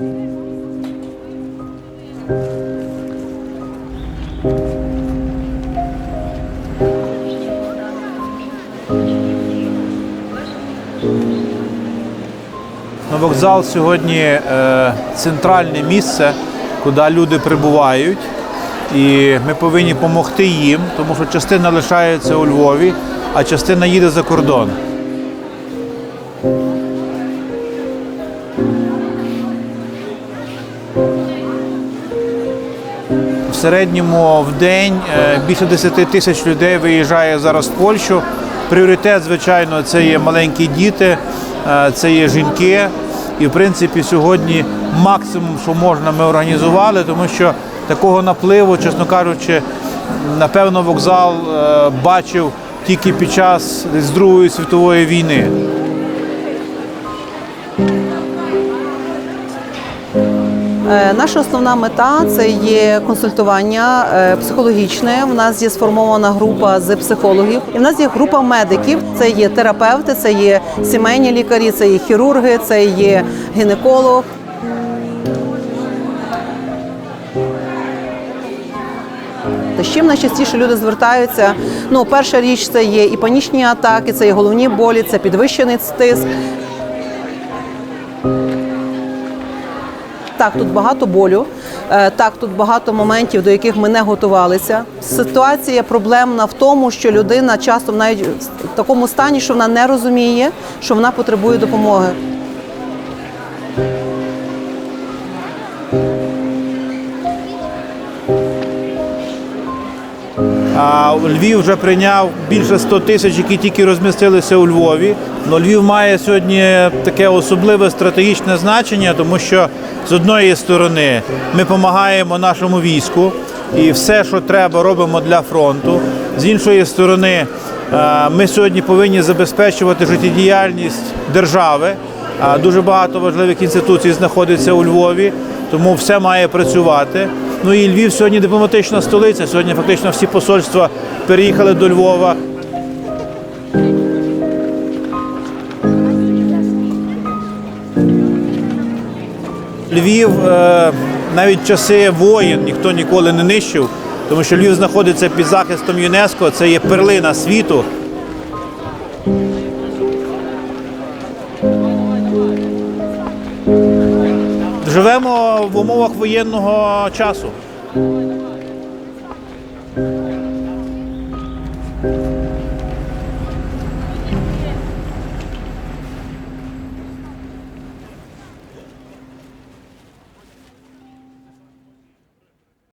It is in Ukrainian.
Вокзал сьогодні е, центральне місце, куди люди прибувають. І ми повинні допомогти їм, тому що частина лишається у Львові, а частина їде за кордон. Середньому в день е, більше 10 тисяч людей виїжджає зараз в Польщу. Пріоритет, звичайно, це є маленькі діти, е, це є жінки. І в принципі сьогодні максимум, що можна, ми організували, тому що такого напливу, чесно кажучи, напевно, вокзал е, бачив тільки під час десь Другої світової війни. Наша основна мета це є консультування е, психологічне. У нас є сформована група з психологів, і в нас є група медиків. Це є терапевти, це є сімейні лікарі, це є хірурги, це є гінеколог. З чим найчастіше люди звертаються? Ну, перша річ це є і панічні атаки, це є головні болі, це підвищений тиск. Так, тут багато болю. е, Так, тут багато моментів, до яких ми не готувалися. Ситуація проблемна в тому, що людина часто навіть в такому стані, що вона не розуміє, що вона потребує допомоги. А Львів вже прийняв більше 100 тисяч, які тільки розмістилися у Львові. Но Львів має сьогодні таке особливе стратегічне значення, тому що з одної сторони ми допомагаємо нашому війську і все, що треба, робимо для фронту. З іншої сторони, е, ми сьогодні повинні забезпечувати життєдіяльність держави. Дуже багато важливих інституцій знаходиться у Львові, тому все має працювати. Ну і Львів сьогодні дипломатична столиця. Сьогодні фактично всі посольства переїхали до Львова. Львів е, навіть часи воїн ніхто ніколи не нищив, тому що Львів знаходиться під захистом ЮНЕСКО. Це є перлина світу. Живемо в умовах воєнного часу.